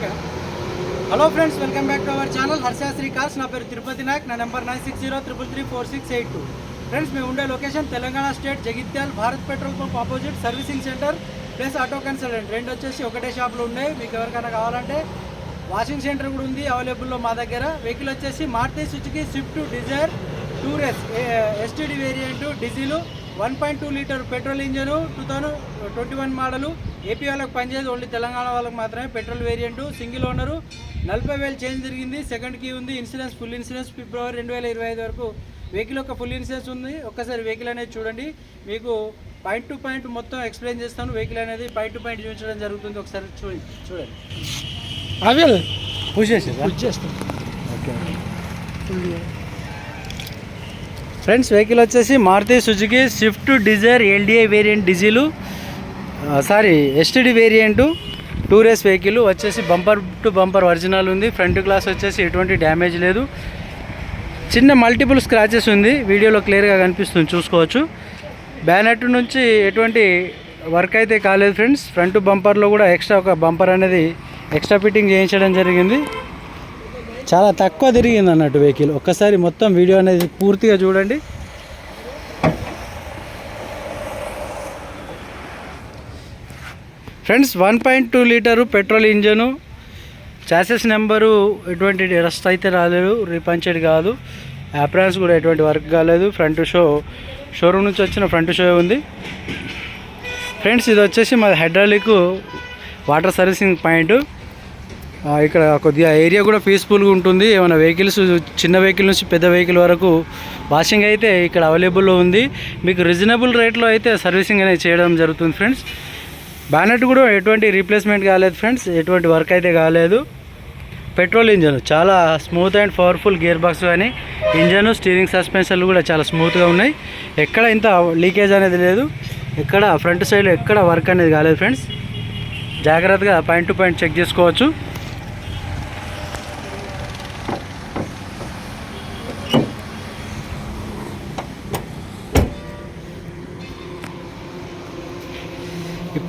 Okay. Hello friends welcome back to our channel. Harshasri cars నా పేరు తిరుపతి నాయక్. నా number nine six zero triple three four six eight two. Friends మేము ఉండే location Telangana state Jagtial Bharat petrol pump opposite servicing centre plus auto consultant. రెండు వచ్చేసి ఒకటే షాప్లో ఉన్నాయి. మీకు ఎవరికైనా కావాలంటే వాషింగ్ సెంటర్ కూడా ఉంది అవైలబుల్లో మా దగ్గర. వెహికల్ వచ్చేసి Maruti Suzuki Swift Dzire Tour S STD variant diesel one point two litre petrol engine two thousand twenty one model. AP వాళ్ళకి పనిచేది ఓన్లీ తెలంగాణ వాళ్ళకి మాత్రమే. Petrol variant single owner. నలభై వేలు చేంజ్ జరిగింది సెకండ్ కీ ఉంది ఇన్సూరెన్స్ ఫుల్ ఇన్సూరెన్స్. ఫిబ్రవరి రెండు వేల ఇరవై ఐదు వరకు వెహికల్ యొక్క ఫుల్ ఇన్సూరెన్స్ ఉంది. ఒక్కసారి వెహికల్ అనేది చూడండి. మీకు పాయింట్ టు పాయింట్ మొత్తం ఎక్స్ప్లెయిన్ చేస్తాను. వెహికల్ అనేది పాయింట్ టు పాయింట్ చూపించడం జరుగుతుంది. ఒకసారి చూడండి. చూడండి అవి ఓకే ఫ్రెండ్స్ వెహికల్ వచ్చేసి Maruti Suzuki Swift Dzire LDI variant diesel sorry STD Tour S vehicle వచ్చేసి బంపర్ టు బంపర్ ఒరిజినల్ ఉంది. ఫ్రంట్ గ్లాస్ వచ్చేసి ఎటువంటి డ్యామేజ్ లేదు. చిన్న మల్టిపుల్ స్క్రాచెస్ ఉంది. వీడియోలో క్లియర్గా కనిపిస్తుంది చూసుకోవచ్చు. బ్యానెట్ నుంచి ఎటువంటి వర్క్ అయితే కాలేదు ఫ్రెండ్స్. ఫ్రంట్ బంపర్లో కూడా ఎక్స్ట్రా ఒక బంపర్ అనేది ఎక్స్ట్రా ఫిట్టింగ్ చేయించడం జరిగింది. చాలా తక్కువ తిరిగింది అన్నట్టు వెహికల్. ఒక్కసారి మొత్తం వీడియో అనేది పూర్తిగా చూడండి. Friends one point two litre petrol engine. Chassis number ఎటువంటి రస్ట్ అయితే రాలేదు రీపంచెడ్ కాదు. అప్రాన్స్ కూడా ఎటువంటి వర్క్ కాలేదు. ఫ్రంట్ షో షోరూమ్ నుంచి వచ్చిన ఫ్రంట్ షో ఉంది. ఫ్రెండ్స్ ఇది వచ్చేసి మా హైడ్రాలిక్ వాటర్ సర్వీసింగ్ పాయింట్. ఇక్కడ కొద్దిగా ఏరియా కూడా పీస్ఫుల్గా ఉంటుంది. ఏమైనా వెహికల్స్ చిన్న వెహికల్ నుంచి పెద్ద వెహికల్ వరకు వాషింగ్ అయితే ఇక్కడ అవైలబుల్లో ఉంది. మీకు రీజనబుల్ రేట్లో అయితే సర్వీసింగ్ అనేది చేయడం జరుగుతుంది ఫ్రెండ్స్. బ్యానెట్ కూడా ఎటువంటి రీప్లేస్మెంట్ కాలేదు ఫ్రెండ్స్. ఎటువంటి వర్క్ అయితే కాలేదు. పెట్రోల్ ఇంజన్ చాలా smooth and powerful gear box కానీ ఇంజన్ స్టీరింగ్ సస్పెన్షన్లు కూడా చాలా స్మూత్గా ఉన్నాయి. ఎక్కడ ఇంత లీకేజ్ అనేది లేదు. ఎక్కడ ఫ్రంట్ సైడ్లో ఎక్కడ వర్క్ అనేది కాలేదు ఫ్రెండ్స్. జాగ్రత్తగా పాయింట్ టు పాయింట్ చెక్ చేసుకోవచ్చు.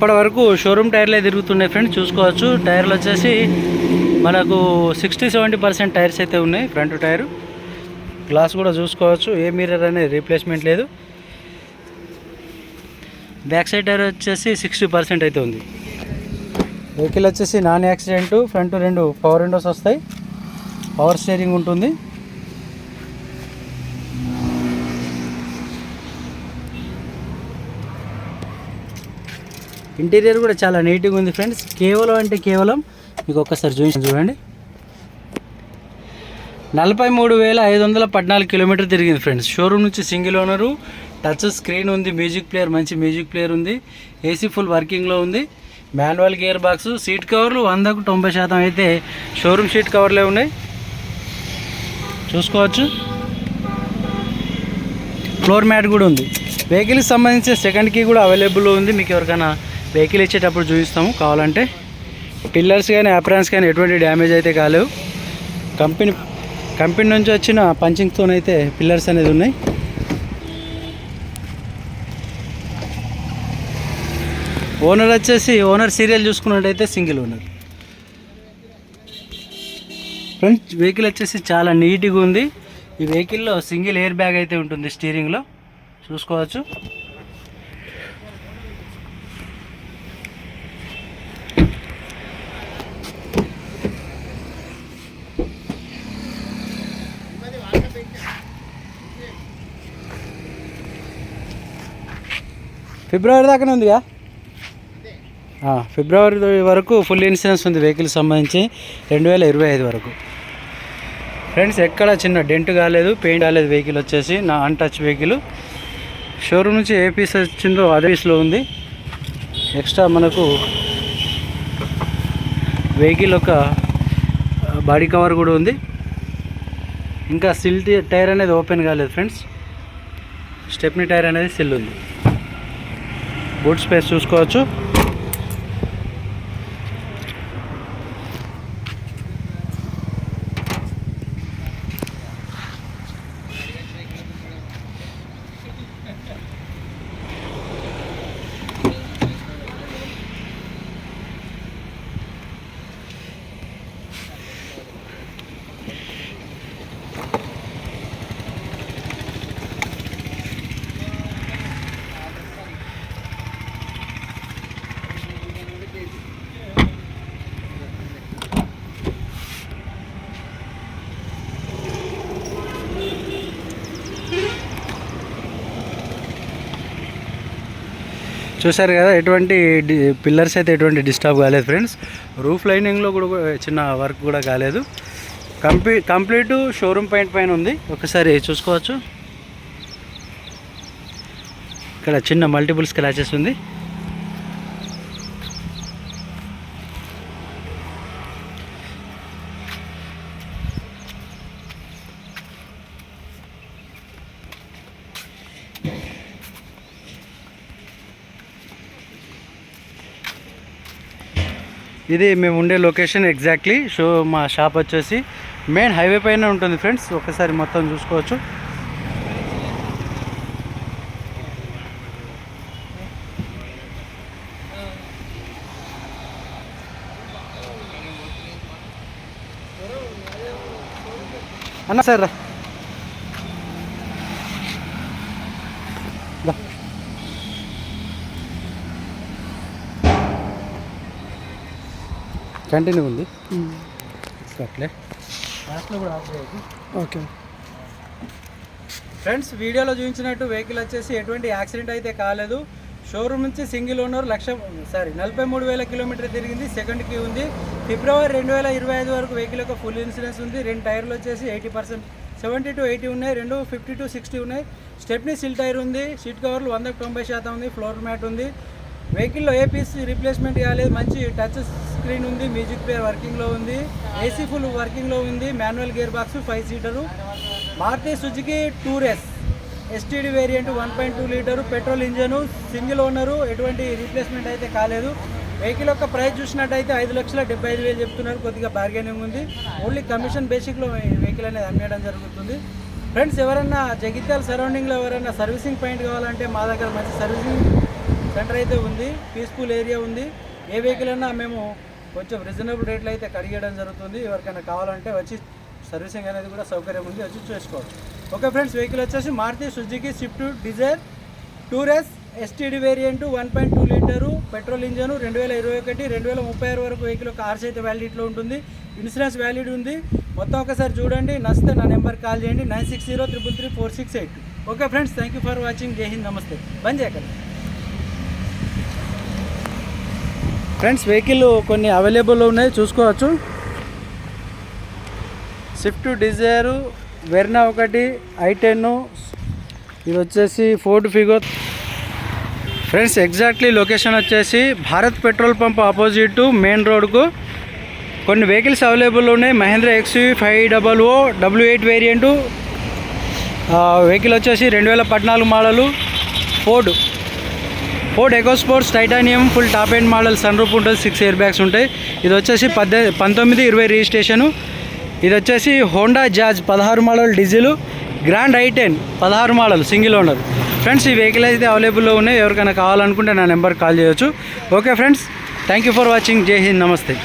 ఇప్పటి వరకు షోరూమ్ టైర్లే తిరుగుతున్నాయి ఫ్రెండ్స్ చూసుకోవచ్చు. టైర్లు వచ్చేసి మనకు సిక్స్టీ సెవెంటీ పర్సెంట్ టైర్స్ అయితే ఉన్నాయి ఫ్రంట్ టైర్. గ్లాస్ కూడా చూసుకోవచ్చు. ఏ మిర్రర్ అనేది రీప్లేస్మెంట్ లేదు. బ్యాక్ సైడ్ టైర్ వచ్చేసి సిక్స్టీ పర్సెంట్ అయితే ఉంది. వెహికల్ వచ్చేసి నాన్ యాక్సిడెంట్ ఫ్రంట్ రెండు పవర్ విండోస్ వస్తాయి. పవర్ స్టీరింగ్ ఉంటుంది. ఇంటీరియర్ కూడా చాలా నీట్గా ఉంది ఫ్రెండ్స్ కేవలం అంటే కేవలం మీకు ఒక్కసారి చూసి చూడండి. నలభై మూడు వేల ఐదు వందల పద్నాలుగు కిలోమీటర్ తిరిగింది ఫ్రెండ్స్ షోరూమ్ నుంచి సింగిల్ ఓనరు టచ్ స్క్రీన్ ఉంది మ్యూజిక్ ప్లేయర్ మంచి మ్యూజిక్ ప్లేయర్ ఉంది. ఏసీ ఫుల్ వర్కింగ్లో ఉంది. మాన్యువల్ గేర్ బాక్స్ సీట్ కవర్లు వందకు తొంభై శాతం అయితే షోరూమ్ సీట్ కవర్లే ఉన్నాయి. చూసుకోవచ్చు. ఫ్లోర్ మ్యాట్ కూడా ఉంది. వెహికల్కి సంబంధించిన సెకండ్ కీ కూడా అవైలబుల్లో ఉంది. మీకు ఎవరికైనా వెహికల్ ఇచ్చేటప్పుడు చూపిస్తాము. కావాలంటే పిల్లర్స్ కానీ అప్రాన్స్ కానీ ఎటువంటి డ్యామేజ్ అయితే కాలేవు. కంపెనీ కంపెనీ నుంచి వచ్చిన పంచింగ్తో అయితే పిల్లర్స్ అనేది ఉన్నాయి. ఓనర్ వచ్చేసి ఓనర్ సీరియల్ చూసుకున్నట్టయితే సింగిల్ ఓనర్. ఫ్రెండ్స్ వెహికల్ వచ్చేసి చాలా నీట్గా ఉంది. ఈ వెహికల్లో సింగిల్ ఎయిర్ బ్యాగ్ అయితే ఉంటుంది స్టీరింగ్లో. చూసుకోవచ్చు. ఫిబ్రవరి దాకానే ఉందిగా? ఫిబ్రవరి వరకు ఫుల్ ఇన్సూరెన్స్ ఉంది వెహికల్ సంబంధించి రెండు వేల ఇరవై ఐదు వరకు. ఫ్రెండ్స్ ఎక్కడ చిన్న డెంట్ కాలేదు పెయింట్ కాలేదు వెహికల్ వచ్చేసి. నా అన్టచ్ వెహికల్. షోరూమ్ నుంచి ఏ పీస్ వచ్చిందో అదే పీస్లో ఉంది. ఎక్స్ట్రా మనకు వెహికల్ ఒక బాడీ కవర్ కూడా ఉంది. ఇంకా సిల్ టైర్ అనేది ఓపెన్ కాలేదు ఫ్రెండ్స్. స్టెప్నీ టైర్ అనేది సిల్ ఉంది. బూట్ స్పేస్ చూసుకోవచ్చు. చూసారు కదా ఎటువంటి పిల్లర్స్ అయితే ఎటువంటి డిస్టర్బ్ కాలేదు ఫ్రెండ్స్. రూఫ్ లైనింగ్లో కూడా చిన్న వర్క్ కూడా కాలేదు. కంప్లీ కంప్లీట్ షోరూమ్ పాయింట్ పైన ఉంది. ఒకసారి చూసుకోవచ్చు. ఇక్కడ చిన్న మల్టిపుల్ స్క్రాచెస్ ఉంది. ఇది మేము ఉండే లొకేషన్ ఎగ్జాక్ట్లీ షో మా షాప్ వచ్చేసి మెయిన్ హైవే పైన ఉంటుంది ఫ్రెండ్స్ ఒకసారి మొత్తం చూసుకోవచ్చు. అన్న సార్ కంటిన్యూ ఉంది. అట్లే ఓకే. ఫ్రెండ్స్ వీడియోలో చూపించినట్టు వెహికల్ వచ్చేసి ఎటువంటి యాక్సిడెంట్ అయితే కాలేదు. షోరూమ్ నుంచి సింగిల్ ఓనర్ లక్ష సారీ నలభై మూడు వేల కిలోమీటర్ తిరిగింది. సెకండ్కి ఉంది. ఫిబ్రవరి రెండు వేల ఇరవై ఐదు వరకు వెహికల్ యొక్క ఫుల్ ఇన్సూరెన్స్ ఉంది. రెండు టైర్లు వచ్చేసి eighty percent seventy to eighty ఉన్నాయి. రెండు ఫిఫ్టీ టు సిక్స్టీ ఉన్నాయి. స్టెప్నీ సిల్ టైర్ ఉంది. సీట్ కవర్లు వందకు తొంభై శాతం ఉంది. ఫ్లోర్ మ్యాట్ ఉంది. వెహికల్లో ఏ పీస్ రీప్లేస్మెంట్ కాలేదు. మంచి టచ్ స్క్రీన్ ఉంది మ్యూజిక్ ప్లేయర్ వర్కింగ్లో ఉంది ఏసీ ఫుల్ వర్కింగ్లో ఉంది manual gear box five seater. Maruti Suzuki tour S STD variant one point two litre petrol engine single owner ఎటువంటి రీప్లేస్మెంట్ అయితే కాలేదు. వెహికల్ యొక్క ప్రైస్ చూసినట్టయితే ఐదు లక్షల డెబ్బై ఐదు వేలు చెప్తున్నారు కొద్దిగా బార్గెనింగ్ ఉంది. ఓన్లీ కమిషన్ బేసిక్లో వెహికల్ అనేది అమ్మేయడం జరుగుతుంది. ఫ్రెండ్స్ ఎవరైనా జగిత్యాల సరౌండింగ్లో ఎవరైనా సర్వీసింగ్ పాయింట్ కావాలంటే మా దగ్గర మంచి సర్వీసింగ్ సెంటర్ అయితే ఉంది పీస్ఫుల్ ఏరియా ఉంది. ఏ వెహికల్ అయినా మేము కొంచెం రీజనబుల్ రేట్లో అయితే కడిగేయడం జరుగుతుంది. ఎవరికైనా కావాలంటే వచ్చి సర్వీసింగ్ అనేది కూడా సౌకర్యం ఉంది వచ్చి చేసుకోవచ్చు. ఓకే ఫ్రెండ్స్ వెహికల్ వచ్చేసి Maruti Suzuki Swift Dzire tour S STD variant one point two litre petrol engine రెండు వేల ఇరవై ఒకటి రెండు వేల ముప్పై ఆరు వరకు వెహికల్ కార్స్ అయితే వ్యాలిడిటీలో ఉంటుంది. ఇన్సూరెన్స్ వ్యాలిడ్ ఉంది. మొత్తం ఒకసారి చూడండి. నచ్చితే నా నెంబర్ కాల్ చేయండి. Nine six zero triple three four six eight. Okay friends thank you for watching జై హింద్ నమస్తే. బంద్ చేయకండి. ఫ్రెండ్స్ వెహికల్ కొన్ని అవైలబుల్ ఉన్నాయి చూసుకోవచ్చు. స్విఫ్ట్ డిజైరు వెర్నా ఒకటి ఐ టెన్ ఇది వచ్చేసి Ford Figo friends exactly location వచ్చేసి Bharat petrol pump opposite main రోడ్కు కొన్ని వెహికల్స్ అవైలబుల్ ఉన్నాయి Mahindra XU five double O W eight variant vehicle వచ్చేసి రెండు వేల పద్నాలుగు model Ford Ford EcoSports titanium full top end model sun roof ఉంటుంది six air bags ఉంటాయి. ఇది వచ్చేసి పద్దె పంతొమ్మిది ఇరవై రిజిస్ట్రేషను. ఇది వచ్చేసి హోండా జాజ్ పదహారు model diesel grand I ten పదహారు మోడల్ సింగిల్ ఓనర్. ఫ్రెండ్స్ ఈ వెహికల్ అయితే అవైలబుల్లో ఉన్నాయి. ఎవరికైనా కావాలనుకుంటే నా నెంబర్ కాల్ చేయొచ్చు. Okay friends thank you for watching. జై హింద్ నమస్తే.